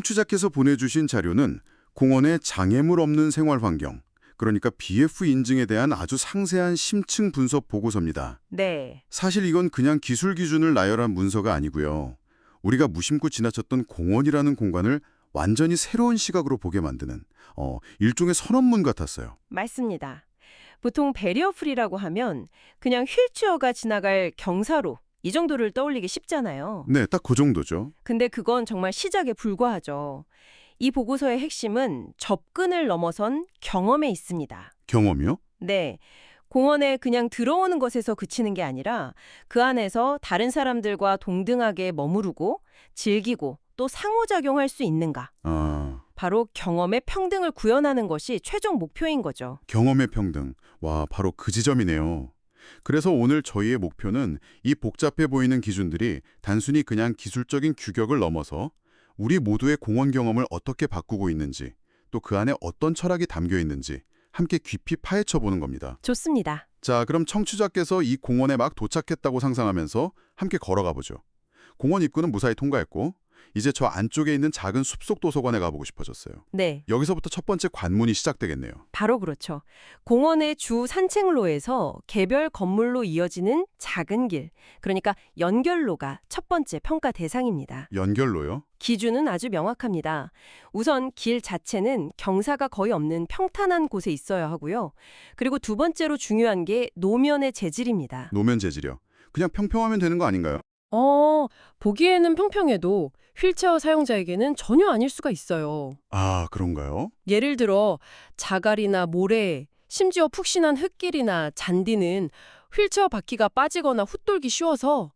청취자께서 보내주신 자료는 공원의 장애물 없는 생활 환경, 그러니까 BF 인증에 대한 아주 상세한 심층 분석 보고서입니다. 네. 사실 이건 그냥 기술 기준을 나열한 문서가 아니고요. 우리가 무심코 지나쳤던 공원이라는 공간을 완전히 새로운 시각으로 보게 만드는 어, 일종의 선언문 같았어요. 맞습니다. 보통 베리어풀이라고 하면 그냥 휠체어가 지나갈 경사로 이 정도를 떠올리기 쉽잖아요. 네, 딱 그 정도죠. 근데 그건 정말 시작에 불과하죠. 이 보고서의 핵심은 접근을 넘어선 경험에 있습니다. 경험이요? 네. 공원에 그냥 들어오는 것에서 그치는 게 아니라 그 안에서 다른 사람들과 동등하게 머무르고 즐기고 또 상호작용할 수 있는가. 아, 바로 경험의 평등을 구현하는 것이 최종 목표인 거죠. 경험의 평등. 와, 바로 그 지점이네요. 그래서 오늘 저희의 목표는 이 복잡해 보이는 기준들이 단순히 그냥 기술적인 규격을 넘어서 우리 모두의 공원 경험을 어떻게 바꾸고 있는지, 또 그 안에 어떤 철학이 담겨 있는지 함께 깊이 파헤쳐 보는 겁니다. 좋습니다. 자, 그럼 청취자께서 이 공원에 막 도착했다고 상상하면서 함께 걸어가 보죠. 공원 입구는 무사히 통과했고 이제 저 안쪽에 있는 작은 숲속 도서관에 가보고 싶어졌어요. 네. 여기서부터 첫 번째 관문이 시작되겠네요. 바로 그렇죠. 공원의 주 산책로에서 개별 건물로 이어지는 작은 길, 그러니까 연결로가 첫 번째 평가 대상입니다. 연결로요? 기준은 아주 명확합니다. 우선 길 자체는 경사가 거의 없는 평탄한 곳에 있어야 하고요. 그리고 두 번째로 중요한 게 노면의 재질입니다. 노면 재질이요. 그냥 평평하면 되는 거 아닌가요? 어, 보기에는 평평해도 휠체어 사용자에게는 전혀 아닐 수가 있어요. 아, 그런가요? 예를 들어 자갈이나 모래, 심지어 푹신한 흙길이나 잔디는 휠체어 바퀴가 빠지거나 훗돌기 쉬워서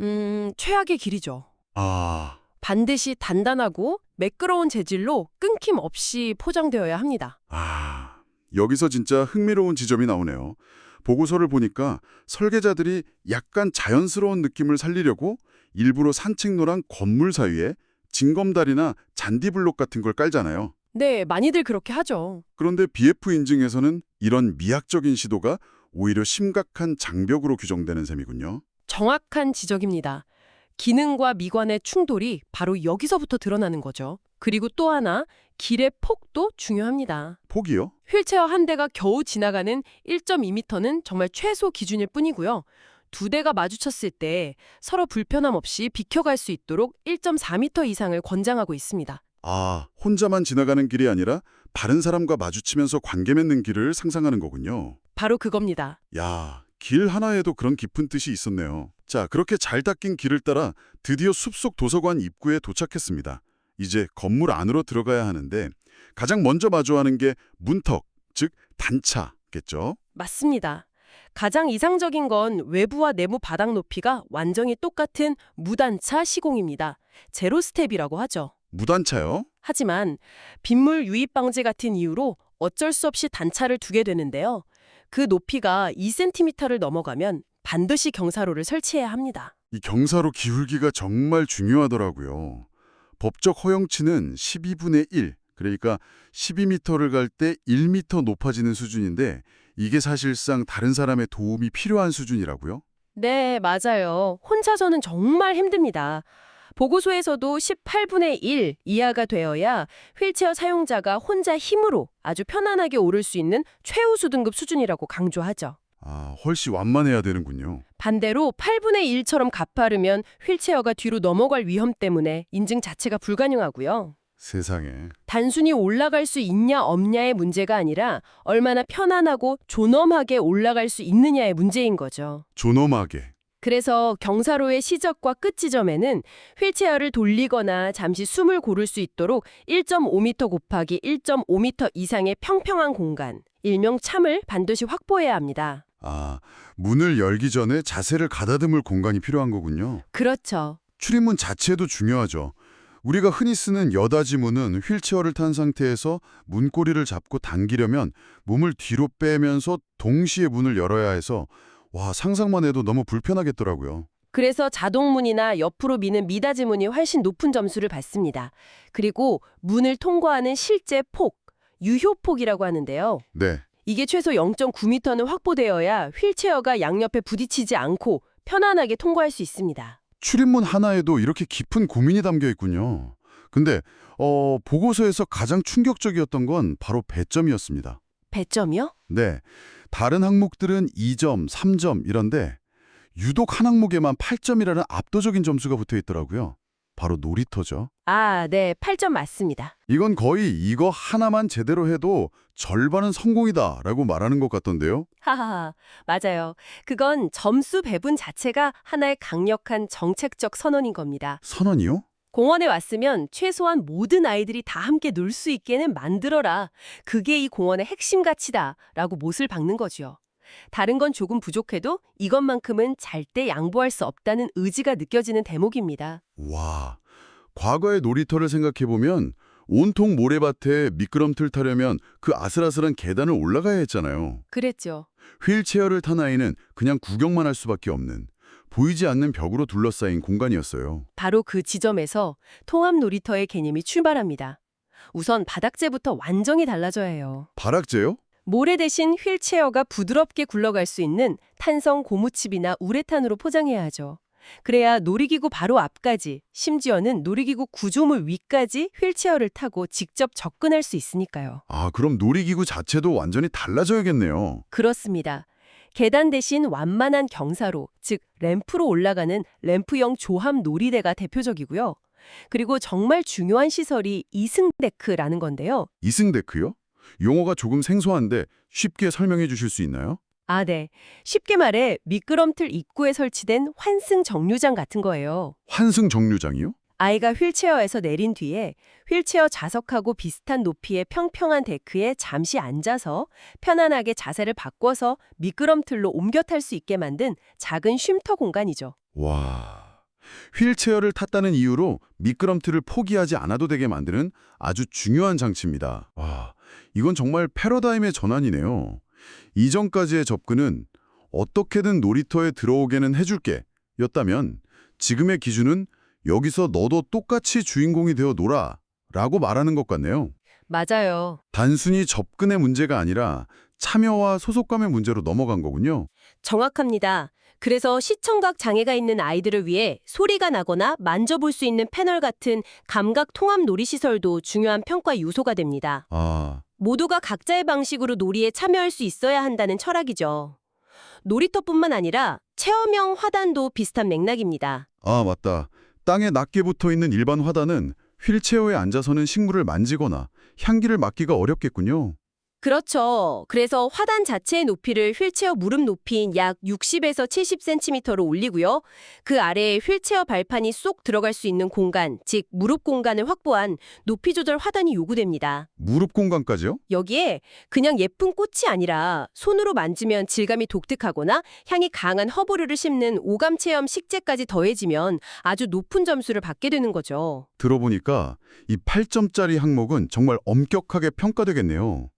음, 최악의 길이죠. 아, 반드시 단단하고 매끄러운 재질로 끊김 없이 포장되어야 합니다. 아. 여기서 진짜 흥미로운 지점이 나오네요. 보고서를 보니까 설계자들이 약간 자연스러운 느낌을 살리려고 일부러 산책로랑 건물 사이에 징검다리나 잔디블록 같은 걸 깔잖아요. 네, 많이들 그렇게 하죠. 그런데 BF 인증에서는 이런 미학적인 시도가 오히려 심각한 장벽으로 규정되는 셈이군요. 정확한 지적입니다. 기능과 미관의 충돌이 바로 여기서부터 드러나는 거죠. 그리고 또 하나, 길의 폭도 중요합니다. 폭이요? 휠체어 한 대가 겨우 지나가는 1.2m는 정말 최소 기준일 뿐이고요. 두 대가 마주쳤을 때 서로 불편함 없이 비켜갈 수 있도록 1.4m 이상을 권장하고 있습니다. 아, 혼자만 지나가는 길이 아니라 다른 사람과 마주치면서 관계 맺는 길을 상상하는 거군요. 바로 그겁니다. 야, 길 하나에도 그런 깊은 뜻이 있었네요. 자, 그렇게 잘 닦인 길을 따라 드디어 숲속 도서관 입구에 도착했습니다. 이제 건물 안으로 들어가야 하는데 가장 먼저 마주하는 게 문턱, 즉 단차겠죠? 맞습니다. 가장 이상적인 건 외부와 내부 바닥 높이가 완전히 똑같은 무단차 시공입니다. 제로 스텝이라고 하죠. 무단차요? 하지만 빗물 유입 방지 같은 이유로 어쩔 수 없이 단차를 두게 되는데요. 그 높이가 2cm를 넘어가면 반드시 경사로를 설치해야 합니다. 이 경사로 기울기가 정말 중요하더라고요. 법적 허용치는 12분의 1, 그러니까 12m를 갈 때 1m 높아지는 수준인데 이게 사실상 다른 사람의 도움이 필요한 수준이라고요? 네, 맞아요. 혼자서는 정말 힘듭니다. 보고서에서도 18분의 1 이하가 되어야 휠체어 사용자가 혼자 힘으로 아주 편안하게 오를 수 있는 최우수 등급 수준이라고 강조하죠. 아, 훨씬 완만해야 되는군요. 반대로 8분의 1처럼 가파르면 휠체어가 뒤로 넘어갈 위험 때문에 인증 자체가 불가능하고요. 세상에. 단순히 올라갈 수 있냐 없냐의 문제가 아니라 얼마나 편안하고 존엄하게 올라갈 수 있느냐의 문제인 거죠. 존엄하게. 그래서 경사로의 시작과 끝 지점에는 휠체어를 돌리거나 잠시 숨을 고를 수 있도록 1.5m 곱하기 1.5m 이상의 평평한 공간, 일명 참을 반드시 확보해야 합니다. 아, 문을 열기 전에 자세를 가다듬을 공간이 필요한 거군요. 그렇죠. 출입문 자체도 중요하죠. 우리가 흔히 쓰는 여닫이 문은 휠체어를 탄 상태에서 문고리를 잡고 당기려면 몸을 뒤로 빼면서 동시에 문을 열어야 해서 와, 상상만 해도 너무 불편하겠더라고요. 그래서 자동문이나 옆으로 미는 미닫이 문이 훨씬 높은 점수를 받습니다. 그리고 문을 통과하는 실제 폭, 유효폭이라고 하는데요. 네. 이게 최소 0.9m는 확보되어야 휠체어가 양옆에 부딪히지 않고 편안하게 통과할 수 있습니다. 출입문 하나에도 이렇게 깊은 고민이 담겨 있군요. 근데 어, 보고서에서 가장 충격적이었던 건 바로 배점이었습니다. 배점이요? 네. 다른 항목들은 2점, 3점 이런데 유독 한 항목에만 8점이라는 압도적인 점수가 붙어 있더라고요. 바로 놀이터죠. 아, 네. 8점 맞습니다. 이건 거의 이거 하나만 제대로 해도 절반은 성공이다 라고 말하는 것 같던데요. 하하하. 맞아요. 그건 점수 배분 자체가 하나의 강력한 정책적 선언인 겁니다. 선언이요? 공원에 왔으면 최소한 모든 아이들이 다 함께 놀 수 있게는 만들어라. 그게 이 공원의 핵심 가치다. 라고 못을 박는 거죠. 다른 건 조금 부족해도 이것만큼은 절대 양보할 수 없다는 의지가 느껴지는 대목입니다. 와, 과거의 놀이터를 생각해보면 온통 모래밭에 미끄럼틀 타려면 그 아슬아슬한 계단을 올라가야 했잖아요. 그랬죠. 휠체어를 탄 아이는 그냥 구경만 할 수밖에 없는 보이지 않는 벽으로 둘러싸인 공간이었어요. 바로 그 지점에서 통합 놀이터의 개념이 출발합니다. 우선 바닥재부터 완전히 달라져야 해요. 바락재요? 모래 대신 휠체어가 부드럽게 굴러갈 수 있는 탄성 고무칩이나 우레탄으로 포장해야 하죠. 그래야 놀이기구 바로 앞까지, 심지어는 놀이기구 구조물 위까지 휠체어를 타고 직접 접근할 수 있으니까요. 아, 그럼 놀이기구 자체도 완전히 달라져야겠네요. 그렇습니다. 계단 대신 완만한 경사로, 즉 램프로 올라가는 램프형 조합 놀이대가 대표적이고요. 그리고 정말 중요한 시설이 이승데크라는 건데요. 이승데크요? 용어가 조금 생소한데 쉽게 설명해 주실 수 있나요? 아, 네. 쉽게 말해 미끄럼틀 입구에 설치된 환승 정류장 같은 거예요. 환승 정류장이요? 아이가 휠체어에서 내린 뒤에 휠체어 좌석하고 비슷한 높이의 평평한 데크에 잠시 앉아서 편안하게 자세를 바꿔서 미끄럼틀로 옮겨 탈 수 있게 만든 작은 쉼터 공간이죠. 와. 휠체어를 탔다는 이유로 미끄럼틀을 포기하지 않아도 되게 만드는 아주 중요한 장치입니다. 와, 이건 정말 패러다임의 전환이네요. 이전까지의 접근은 어떻게든 놀이터에 들어오게는 해줄게 였다면 지금의 기준은 여기서 너도 똑같이 주인공이 되어 놀아 라고 말하는 것 같네요. 맞아요. 단순히 접근의 문제가 아니라 참여와 소속감의 문제로 넘어간 거군요. 정확합니다. 그래서 시청각 장애가 있는 아이들을 위해 소리가 나거나 만져볼 수 있는 패널 같은 감각 통합 놀이시설도 중요한 평가 요소가 됩니다. 아, 모두가 각자의 방식으로 놀이에 참여할 수 있어야 한다는 철학이죠. 놀이터뿐만 아니라 체험형 화단도 비슷한 맥락입니다. 아, 맞다. 땅에 낮게 붙어 있는 일반 화단은 휠체어에 앉아서는 식물을 만지거나 향기를 맡기가 어렵겠군요. 그렇죠. 그래서 화단 자체의 높이를 휠체어 무릎 높이인 약 60에서 70cm로 올리고요. 그 아래에 휠체어 발판이 쏙 들어갈 수 있는 공간, 즉 무릎 공간을 확보한 높이 조절 화단이 요구됩니다. 무릎 공간까지요? 여기에 그냥 예쁜 꽃이 아니라 손으로 만지면 질감이 독특하거나 향이 강한 허브류를 심는 오감 체험 식재까지 더해지면 아주 높은 점수를 받게 되는 거죠. 들어보니까 이 8점짜리 항목은 정말 엄격하게 평가되겠네요.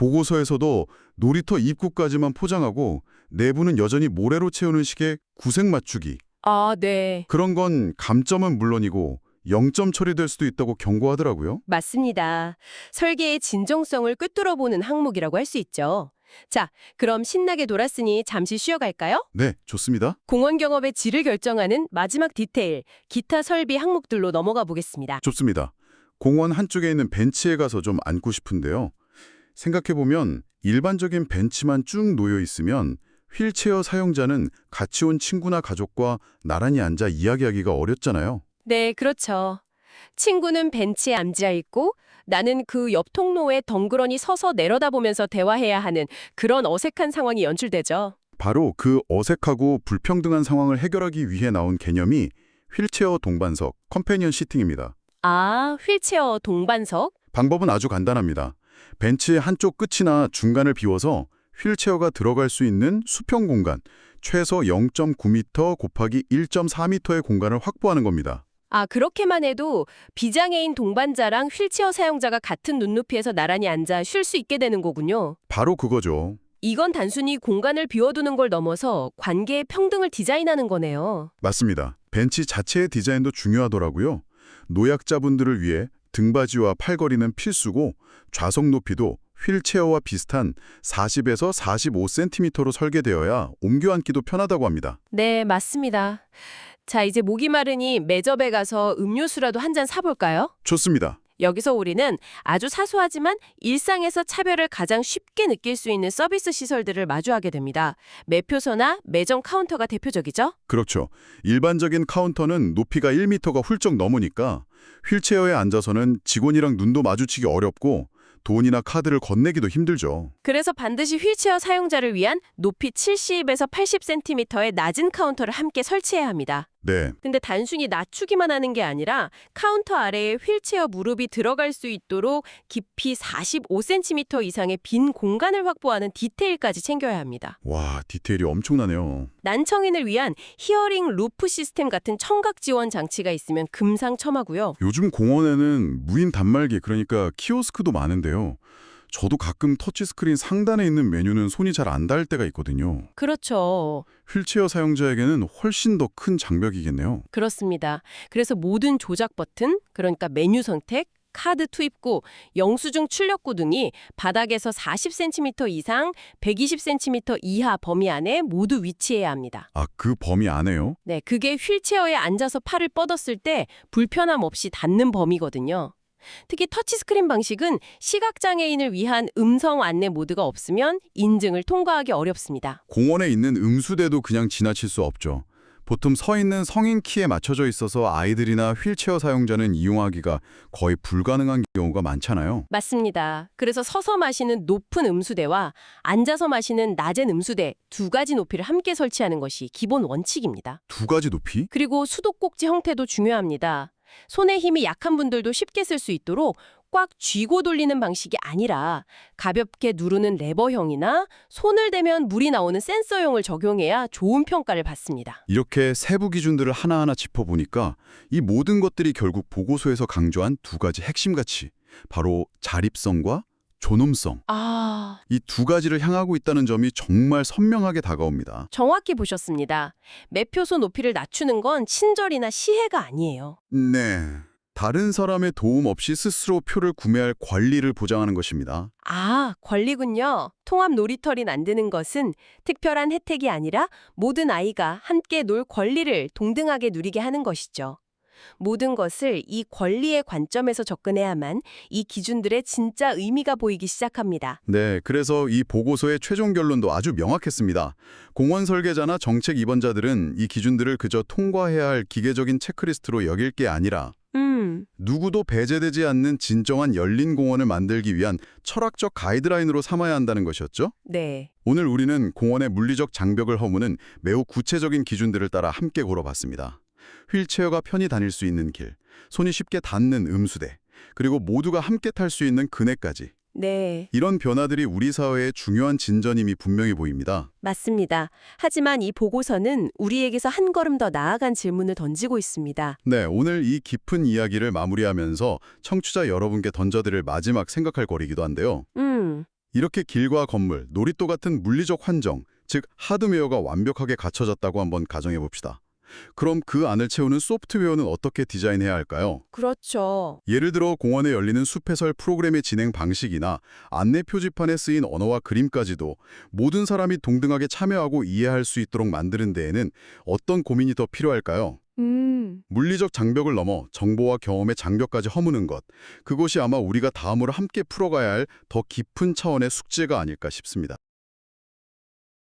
보고서에서도 놀이터 입구까지만 포장하고 내부는 여전히 모래로 채우는 식의 구색 맞추기. 아, 네. 그런 건 감점은 물론이고 0점 처리될 수도 있다고 경고하더라고요. 맞습니다. 설계의 진정성을 꿰뚫어보는 항목이라고 할 수 있죠. 자, 그럼 신나게 놀았으니 잠시 쉬어갈까요? 네, 좋습니다. 공원 경험의 질을 결정하는 마지막 디테일, 기타 설비 항목들로 넘어가 보겠습니다. 좋습니다. 공원 한쪽에 있는 벤치에 가서 좀 앉고 싶은데요. 생각해보면 일반적인 벤치만 쭉 놓여 있으면 휠체어 사용자는 같이 온 친구나 가족과 나란히 앉아 이야기하기가 어렵잖아요. 네, 그렇죠. 친구는 벤치에 앉아 있고 나는 그 옆 통로에 덩그러니 서서 내려다보면서 대화해야 하는 그런 어색한 상황이 연출되죠. 바로 그 어색하고 불평등한 상황을 해결하기 위해 나온 개념이 휠체어 동반석, 컴패니언 시팅입니다. 아, 휠체어 동반석? 방법은 아주 간단합니다. 벤치의 한쪽 끝이나 중간을 비워서 휠체어가 들어갈 수 있는 수평 공간, 최소 0.9m 곱하기 1.4m의 공간을 확보하는 겁니다. 아, 그렇게만 해도 비장애인 동반자랑 휠체어 사용자가 같은 눈높이에서 나란히 앉아 쉴 수 있게 되는 거군요. 바로 그거죠. 이건 단순히 공간을 비워두는 걸 넘어서 관계의 평등을 디자인하는 거네요. 맞습니다. 벤치 자체의 디자인도 중요하더라고요. 노약자분들을 위해 등받이와 팔걸이는 필수고 좌석 높이도 휠체어와 비슷한 40에서 45cm로 설계되어야 옮겨 앉기도 편하다고 합니다. 네, 맞습니다. 자, 이제 목이 마르니 매점에 가서 음료수라도 한 잔 사볼까요? 좋습니다. 여기서 우리는 아주 사소하지만 일상에서 차별을 가장 쉽게 느낄 수 있는 서비스 시설들을 마주하게 됩니다. 매표소나 매점 카운터가 대표적이죠? 그렇죠. 일반적인 카운터는 높이가 1m가 훌쩍 넘으니까 휠체어에 앉아서는 직원이랑 눈도 마주치기 어렵고 돈이나 카드를 건네기도 힘들죠. 그래서 반드시 휠체어 사용자를 위한 높이 70에서 80cm의 낮은 카운터를 함께 설치해야 합니다. 네, 근데 단순히 낮추기만 하는 게 아니라 카운터 아래에 휠체어 무릎이 들어갈 수 있도록 깊이 45cm 이상의 빈 공간을 확보하는 디테일까지 챙겨야 합니다. 와 디테일이 엄청나네요. 난청인을 위한 히어링 루프 시스템 같은 청각 지원 장치가 있으면 금상첨화고요. 요즘 공원에는 무인 단말기 그러니까 키오스크도 많은데요. 저도 가끔 터치스크린 상단에 있는 메뉴는 손이 잘 안 닿을 때가 있거든요. 그렇죠. 휠체어 사용자에게는 훨씬 더 큰 장벽이겠네요. 그렇습니다. 그래서 모든 조작 버튼, 그러니까 메뉴 선택, 카드 투입구, 영수증 출력구 등이 바닥에서 40cm 이상, 120cm 이하 범위 안에 모두 위치해야 합니다. 아, 그 범위 안에요? 네, 그게 휠체어에 앉아서 팔을 뻗었을 때 불편함 없이 닿는 범위거든요. 특히 터치스크린 방식은 시각장애인을 위한 음성 안내 모드가 없으면 인증을 통과하기 어렵습니다. 공원에 있는 음수대도 그냥 지나칠 수 없죠. 보통 서 있는 성인 키에 맞춰져 있어서 아이들이나 휠체어 사용자는 이용하기가 거의 불가능한 경우가 많잖아요. 맞습니다. 그래서 서서 마시는 높은 음수대와 앉아서 마시는 낮은 음수대 두 가지 높이를 함께 설치하는 것이 기본 원칙입니다. 두 가지 높이? 그리고 수도꼭지 형태도 중요합니다. 손의 힘이 약한 분들도 쉽게 쓸 수 있도록 꽉 쥐고 돌리는 방식이 아니라 가볍게 누르는 레버형이나 손을 대면 물이 나오는 센서형을 적용해야 좋은 평가를 받습니다. 이렇게 세부 기준들을 하나하나 짚어보니까 이 모든 것들이 결국 보고서에서 강조한 두 가지 핵심 가치, 바로 자립성과 존엄성. 아, 이 두 가지를 향하고 있다는 점이 정말 선명하게 다가옵니다. 정확히 보셨습니다. 매표소 높이를 낮추는 건 친절이나 시혜가 아니에요. 네. 다른 사람의 도움 없이 스스로 표를 구매할 권리를 보장하는 것입니다. 아, 권리군요. 통합 놀이터를 만드는 것은 특별한 혜택이 아니라 모든 아이가 함께 놀 권리를 동등하게 누리게 하는 것이죠. 모든 것을 이 권리의 관점에서 접근해야만 이 기준들의 진짜 의미가 보이기 시작합니다. 네, 그래서 이 보고서의 최종 결론도 아주 명확했습니다. 공원 설계자나 정책 입원자들은 이 기준들을 그저 통과해야 할 기계적인 체크리스트로 여길 게 아니라 음, 누구도 배제되지 않는 진정한 열린 공원을 만들기 위한 철학적 가이드라인으로 삼아야 한다는 것이었죠. 네. 오늘 우리는 공원의 물리적 장벽을 허무는 매우 구체적인 기준들을 따라 함께 걸어봤습니다. 휠체어가 편히 다닐 수 있는 길, 손이 쉽게 닿는 음수대, 그리고 모두가 함께 탈 수 있는 그네까지. 네. 이런 변화들이 우리 사회의 중요한 진전임이 분명히 보입니다. 맞습니다. 하지만 이 보고서는 우리에게서 한 걸음 더 나아간 질문을 던지고 있습니다. 네, 오늘 이 깊은 이야기를 마무리하면서 청취자 여러분께 던져드릴 마지막 생각할 거리기도 한데요. 음, 이렇게 길과 건물, 놀이터 같은 물리적 환경, 즉 하드웨어가 완벽하게 갖춰졌다고 한번 가정해 봅시다. 그럼 그 안을 채우는 소프트웨어는 어떻게 디자인해야 할까요? 그렇죠. 예를 들어 공원에 열리는 숲해설 프로그램의 진행 방식이나 안내 표지판에 쓰인 언어와 그림까지도 모든 사람이 동등하게 참여하고 이해할 수 있도록 만드는 데에는 어떤 고민이 더 필요할까요? 음. 물리적 장벽을 넘어 정보와 경험의 장벽까지 허무는 것. 그것이 아마 우리가 다음으로 함께 풀어가야 할 더 깊은 차원의 숙제가 아닐까 싶습니다.